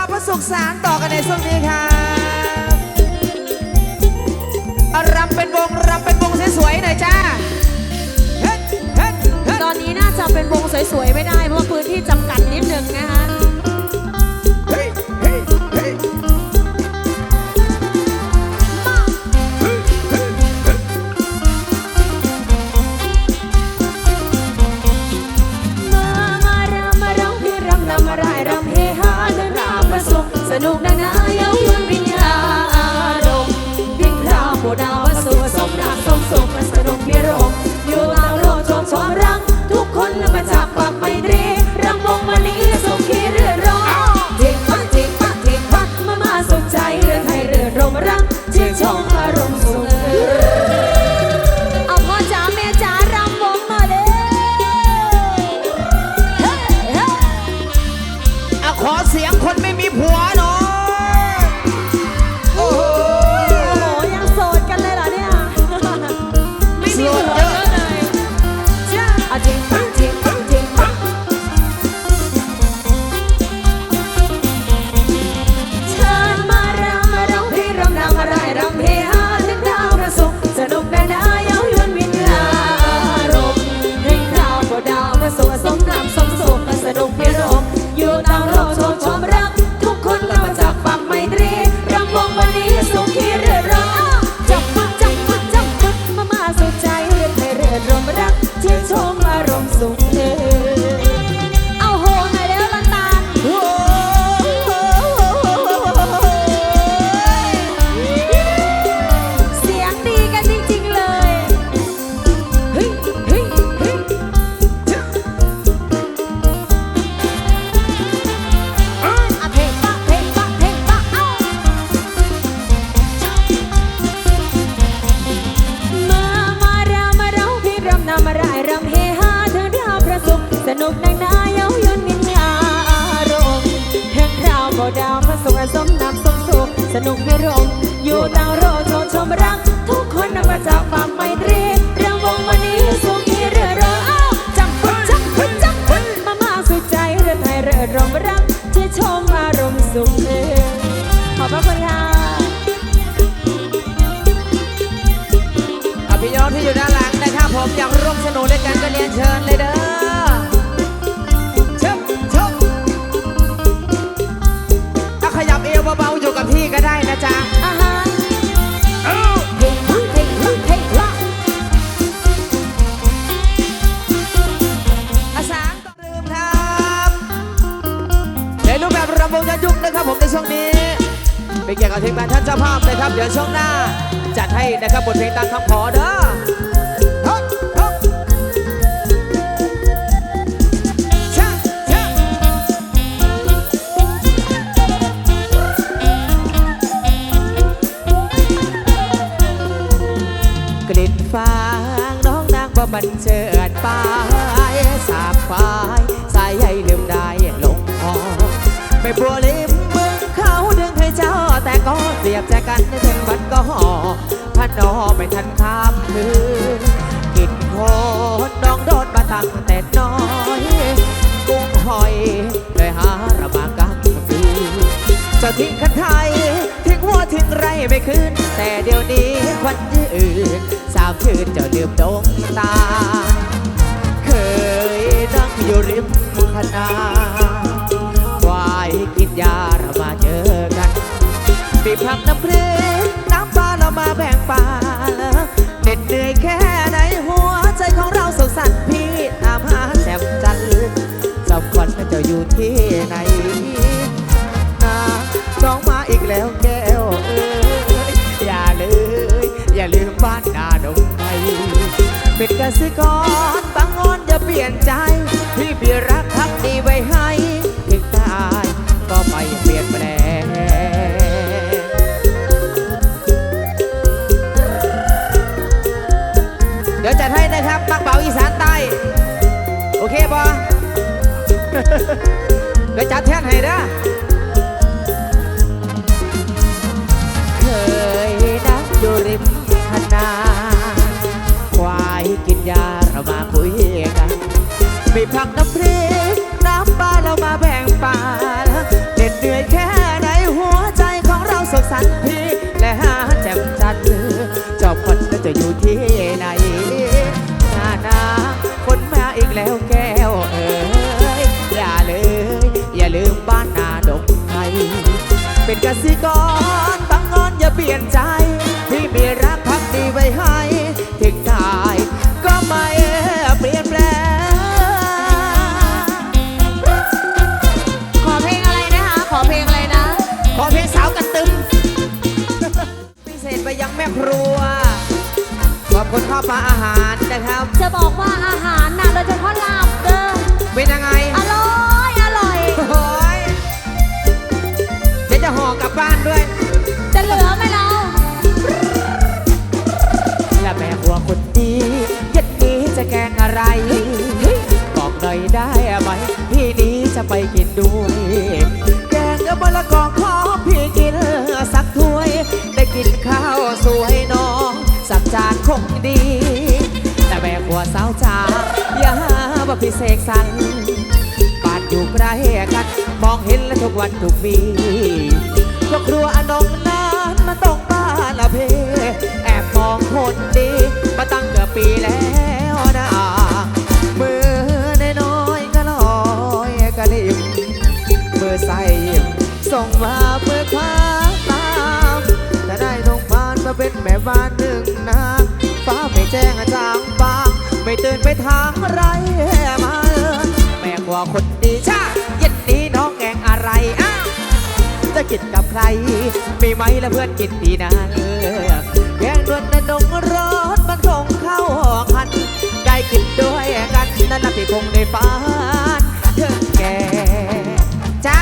าวพระสุกสารต่อกันในช่วงนี้ครับรำเป็นวงรำเป็นวงสวยๆหน่อยจ้าตอนนี้น่าจะเป็นวงสวยๆไม่ได้เพราะพื้นที่จำกัดนิดนึงนะคะ ด้วยกันก็เรียเชิญเลยเด้อชิบชิบถ้าขยับเอวเบาๆอยู่กับที่ก็ได้นะจ๊ะอ่าหาเพลงพะเพลงพะเพลงพะอาสามต้องลืมครับในรูปแบบรำวงย้อนยุคนะครับผมในช่วงนี้เป็นเกี่ยรติกับทีมงานท่านเจ้าภาพนะครับ เดี๋ยวช่วงหน้า จัดให้นะครับบทเพลงตามคำขอเด้อ องนางบ่บันเจิดไปสาบควายสายใยลืมได้ลงคอไม่บัวลิมมึงเขาดึงให้เจ้า แต่ก็เสียบใจกันในถึงวันก็ห่อพันนอไม่ทันข้ามคืนกินโคนน้องโดนมาตั้งแต่น้อย กุ้งหอยเลยหาระมากำคืนจะทิ้งคันไทยทิ้งวัวทิ้งไรไม่คืนแต่เดี๋ยวนี้ควันยืนาวชื่นเจะลืมดวงตา เคยนั่งอยู่ริมคณะวายกินยาเรามาเจอกันปีพักน้ำพริน้ำปลาเรามาแบ่งปันเหน็ดเหนื่อยแค่ไหนหัวใจของเราสุขสันต์พี่ตามหาแจ่มจันทร์จำควันจะอยู่ที่ไหน เป็นกสิกรบางงอนอย่าเปลี่ยนใจพี่พี่รักพักดีไว้ให้ถึงตายก็ไม่เปลี่ยนแปลงเดี๋ยวจัดให้นะครับปักเบาอีสานใต้ โอเคปะเดี๋ยวจัดแท่นให้นะ ผักน้ำพริกน้ำปลาเรามาแบ่งปันเหน็ดเหนื่อยแค่ไหนหัวใจของเราสันต์พี่และหาแจ่มจันทร์เจ้าคนนั้นจะอยู่ที่ไหนหน้านาคนมาอีกแล้วแก้วเอ๋ยอย่าเลย อย่าลืมบ้านนาดงไทยเป็นกสิกรบางงอนอย่าเปลี่ยนใจ บจะบอกว่าอาหารน่ะโดยเฉพาะลาบเด้อเป็นยังไงอร่อยอร่อย โอ้ยเดี๋ยวจะห่อกลับบ้านด้วยจะเหลือไหมเรา และแม่ครัวคนดีเย็นนี้จะแกงอะไร บอกหน่อยได้ไหมพี่นี้จะไปกินด้วย แกงกับมะละกอขอพี่กินสักถ้วย ได้กินข้าวสวยน้อง สักจานคงดี แต่สาวจ๋าอย่าหาว่าพี่เสกสรรบ้านอยู่ใกล้กันมองเห็นและทุกวันทุกปีครอบครัวอนงนั้นมาตรงบ้านละเพ แอบมองคนดี มาตั้งเกือบปีแล้วนะมือน้อยก็ลอยกระลิมมือใส่ส่งมาเมื่อคว้าตามแต่ได้ลงพานมาเป็นแม่บ้านหนึ่งนางฟ้า ไม่ตื่นไปทางไรมาแม่กว่าคนดีชาเย็นนี้น้องแกงอะไรอ้าจะกินกับใครมีไหมละเพื่อนกินดีนะเลือกแกงดวนในดงรถมันคงเข้าคัน ได้กินด้วยกันนั่นละพี่คงได้ฝันเธอแกจ้า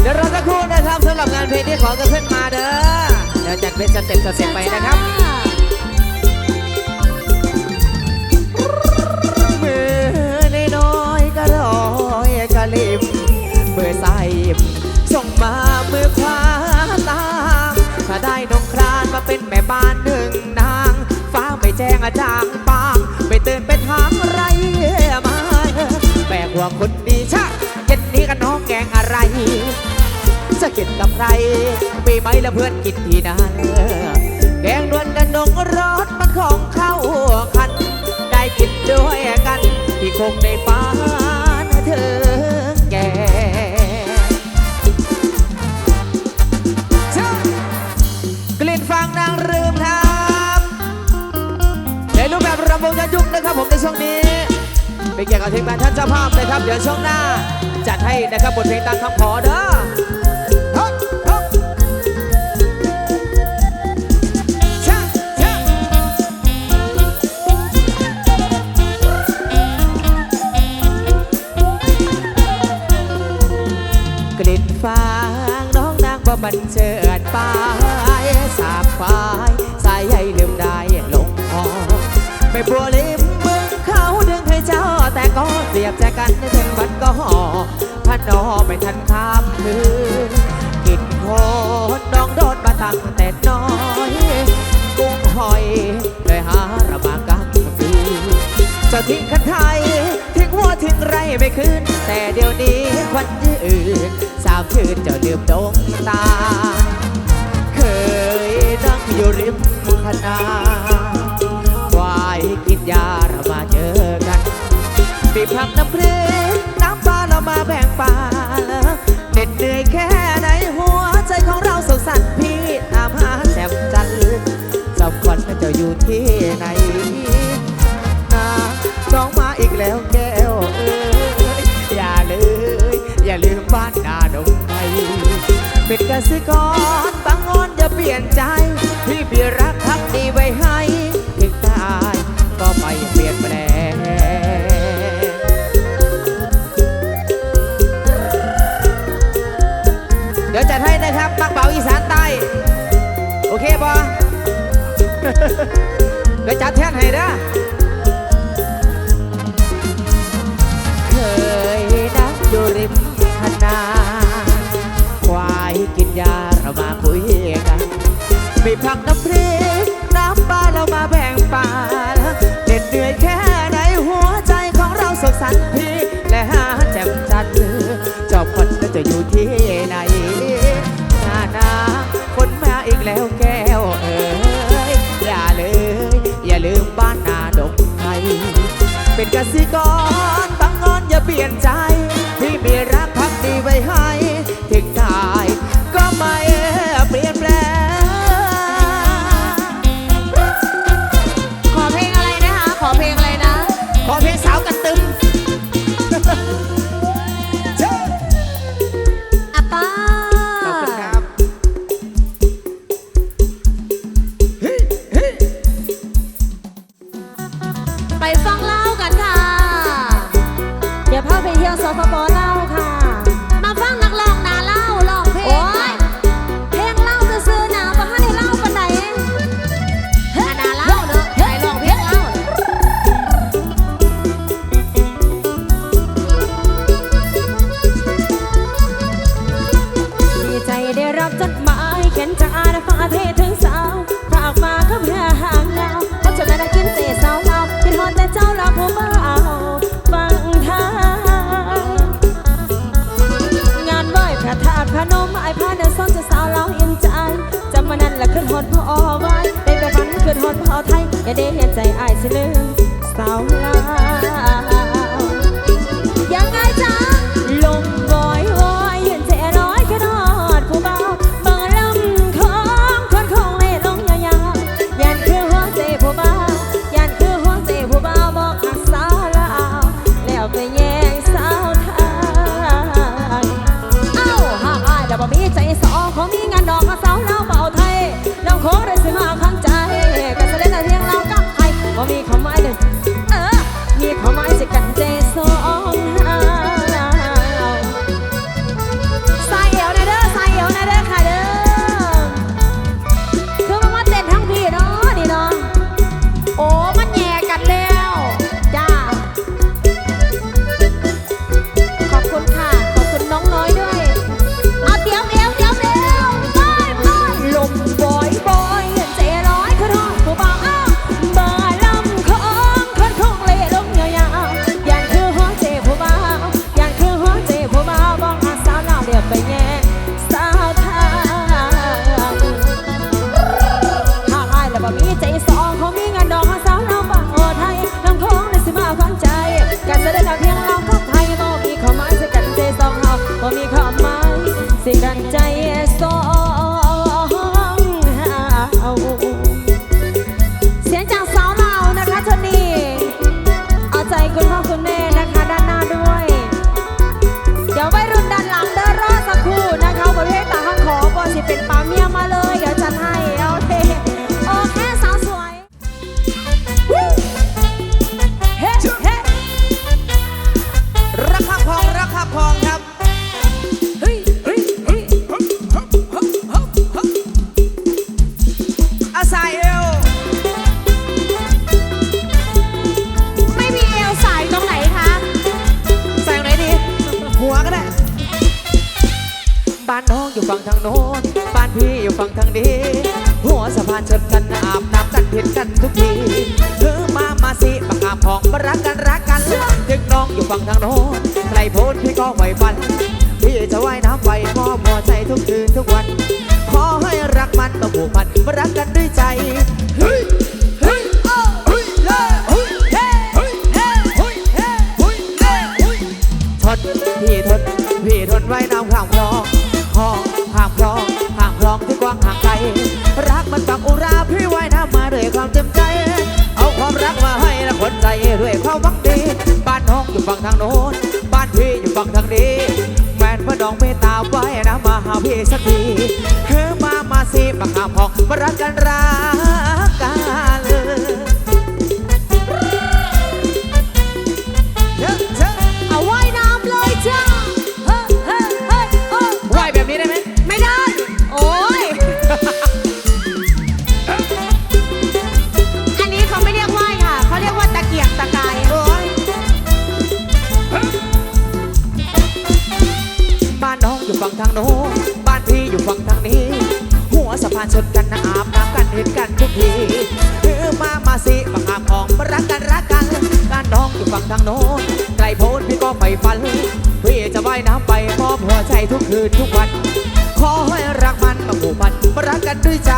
เดี๋ยวรอสักครู่นะครับสำหรับงานเพลงที่ขอกันขึ้นมาเด้อ ดี๋ยวจัดเป็นสเต็ปสเต็ปไปนะครับมือน้อยๆก็รอยกะลิมมือใส่ส่งมามือขวาตามถ้าได้นงครานมาเป็นแม่บ้านหนึ่งนางฟ้าไม่แจ้งอาจางปางไม่ตื่นเป็นทางไรมาแบกหัวคนดี จะกินกับใครมีไหมและเพื่อนกินที่นั่นแกงดวนกันดงรถมันของเข้าคัน ได้กินด้วยกันที่คงได้ฝันเธอแก่ชะกลิ่นฟางนางลืมครับในรูปแบบรำวงยันยุกนะครับผมในช่วงนี้เป็นเกียรติกับทีมงานท่านเจ้าภาพนะครับ เดี๋ยวช่วงหน้า จัดให้นะครับบทเพลงตามคำขอเด้อ มันเจิดปายสาบควายสายใยลืมได้ลงคอไม่บัวลิมมึงเขาดึงให้เจ้า แต่ก็เสียบใจกันในถึงวันก็ห่อพันนอไม่ทันข้ามคืนกินโคตรน้องโดนมาตั้งแต่น้อยกุ้งหอยเลยหาระบากำคืนเจะทิ้งคันไทย ทิ้งไรไม่คืน แต่เดี๋ยวนี้ควันยื่นสาวคืนเจะลืมดงตา เคยนั่งอยู่ริมคณะควายกินยาเรามาเจอกันบีบผักน้ำพริน้ำปลาเรามาแบ่งปันเหน็ดเหนื่อยแค่ไหนหัวใจของเราสุขสันต์พี่ตามหาแจ่มจันทร์สับควันเจะอยู่ที่ไหน เป็นกสิกรบางงอนอย่าเปลี่ยนใจ ที่พี่รักพักดีไว้ให้ถึงตายก็ไม่เปลี่ยนแปลงเดี๋ยวจัดให้นะครับมักเบาอีสานใต้ โอเคปะเดี๋ยวจัดแท่นให้นะ ผักน้ำพริกน้ำปลาเรามาแบ่งปันเด็ดเหนื่อยแค่ไหนหัวใจของเราสดสันพีและหาแจ่มจันทร์จอบคนจะอยู่ที่ไหนนานาคนมาอีกแล้วแก้วเอ๋ยอย่าเลยอย่าลืมบ้านนาดงไทยเป็นกสิกรตั้งงอนอย่าเปลี่ยนใจ ได้รับจดหมายเขียนจากอาณาฟ้าเทศถึงสาวฝากมาก็เพื่อห่างเงาเพจาะฉะนั้กินเศษสาวเราคิดหอดแต่เจ้าเราผู้เบาฟังทางงานไหว้พระธาตุพระนมไอ้พระเดือนสองจะสาวเราเอ็นใจจำมานั้นละขึ้นหอดพ่อไว้เป็นแต่ฝันขึ้นหอดพ่อไทยอย่าได้เห็นใจอายสิลืมสาวเรา อาบน้ำกันเห็นกันทุกทีถือมามาสิบังอาบของรักกันรักกันถึงน้องอยู่ฝั่งทางโน้นไกลโพ้พี่ก็ไหวฟันพี่จะว่ายน้ำไปมอบหัวใจทุกคืนทุกวัน ขอให้รักมันต้องผูกพันรักกันด้วยใจ งทางโน้น บ้านพี่อยู่ฝั่งทางนี้ แฟนพ่อน้องเมตตาไว้นะมาหาพี่สักทีเฮ้มามาสิมาหาพองมารักกันรา อยู่ฝั่งทางโน้นไกลโพ้นพี่ก็ไม่ฝันพี่จะว่ายน้ำไปมอบหัวใจทุกคืนทุกวัน ขอให้รักมันต้องผูกพันรักกันด้วยใจ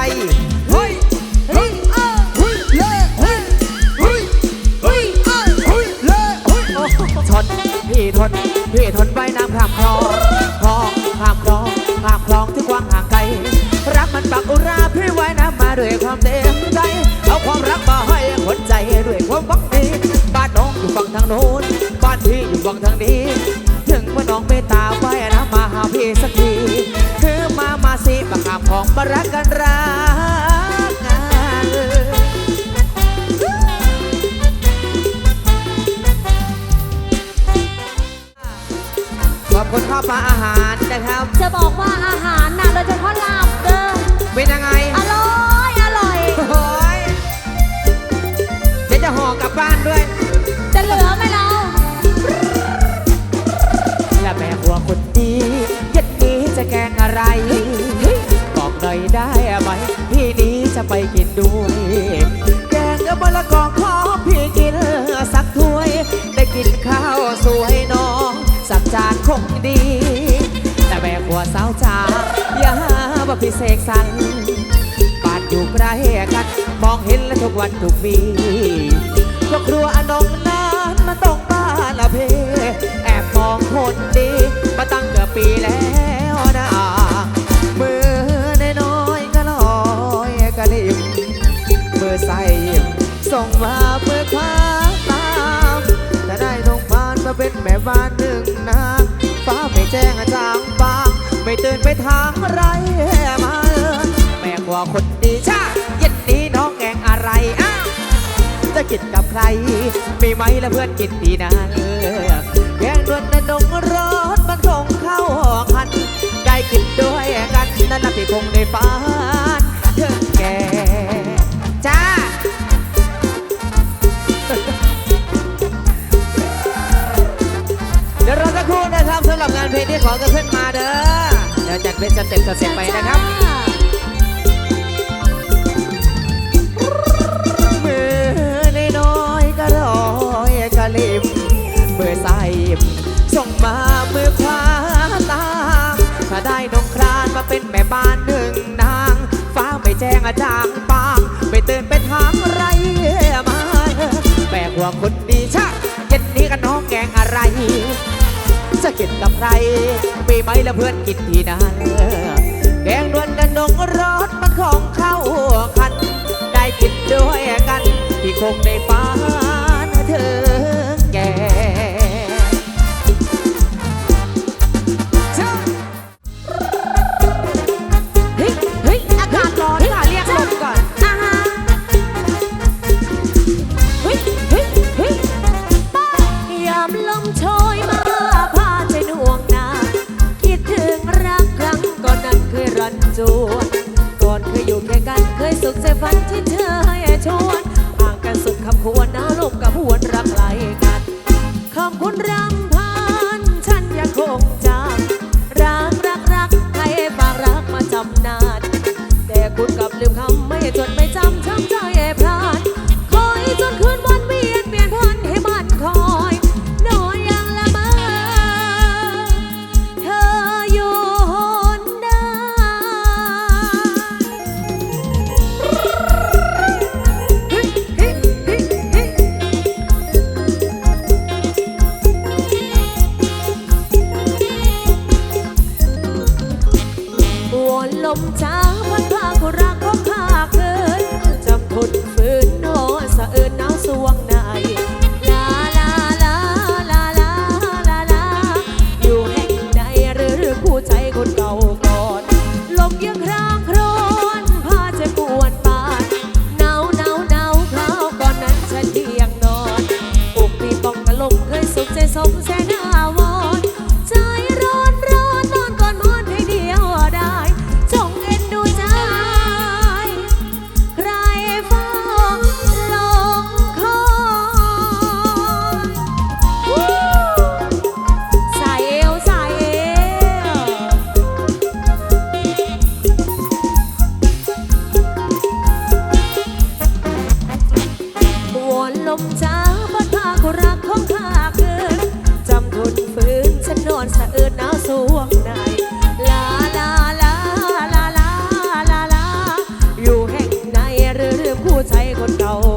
เฮ้ยเฮ้อ้ยเลยเฮ้ยเฮ้อ้ยเลยทนพี่ทนพี่ทนว่าน้ำข้ามคลองคลองข้ามคลองข้ามคลองที่กว้างห่างไกลรักมันปักอุราพี่ว่ายน้ำมาด้วยความเต็มใจเอาความรัก โน้นบ้านพี่อยู่ฝั่งทางนี้ ถึงว่าน้องเมตตาไว้นะมาหาพี่สักทีคือมามาสิมาข้ามของมารักกันรักกันขอบคุณข้าวปลาอาหารนะครับ จะบอกว่าอาหารน่ะโดยเฉพาะลาบเด้อเป็นยังไง อร่อย อร่อย โอ้ยเดี๋ยวจะห่อกลับบ้านด้วย จะเหลือไหมเรา และแม่หัวคนดีเย็ดนี้จะแกงอะไร บอกหน่อยได้ไหม พี่นี้จะไปกินด้วย แกงกับมะละกอขอพี่กินสักถ้วย ได้กินข้าวสวยน้อง สักจานคงดี แต่แม่หัวสาวจ๋าอย่าว่าพี่เสกสรรบ้านอยู่ใกล้กันมองเห็นและทุกวันทุกวีครอบครัวอนงนั้นมา ตรงบ้านละเพ แอบมองคนดี มาตั้งเกือบปีแล้วนะมือน้อยๆก็ลอยกระลิมมือใส่ส่งมาเมื่อขวาตามแต่ได้ตรงพานมาเป็นแม่บ้านหนึ่งนาฟ้าไม่แจ้งจางบาง ไม่ตื่นไปทางไรมาแม่กว่าคนดีชา จะกินกับใคร มีไหมและเพื่อนกินดีนะเลือแกงดวนในดงรถมันคงเข้าหอคัน ได้กินด้วยกันนั่นละพี่คงได้ฝันเธอแกจ้าเดี๋ยวเรอสักครู่นะครับสำหรับงานเพลงที่ขอกันขึ้นมาเด้อเดี๋ยวจัดเป็นสเต็ปสเต็ปไปนะครับมือน้อยๆก็ล อยกระลิมมือซ้ายหยิบส่งมาเมื่อขวาตาถ้าได้นองครานมาเป็นแม่บ้านหนึ่งนาง ฟ้าไม่แจ้งอาจางปางไม่เตื่นเป็นทางไรมาแบกหัวคนดีชะเย็นนี้กันน้องแกงอะไร จะกินกับใครมีไหมและเพื่อนกินที่นั่นแกงดวนกันดงรถมันของเข้าคัน ได้กินด้วยกัน ที่คงได้ฝันเธอ của đầu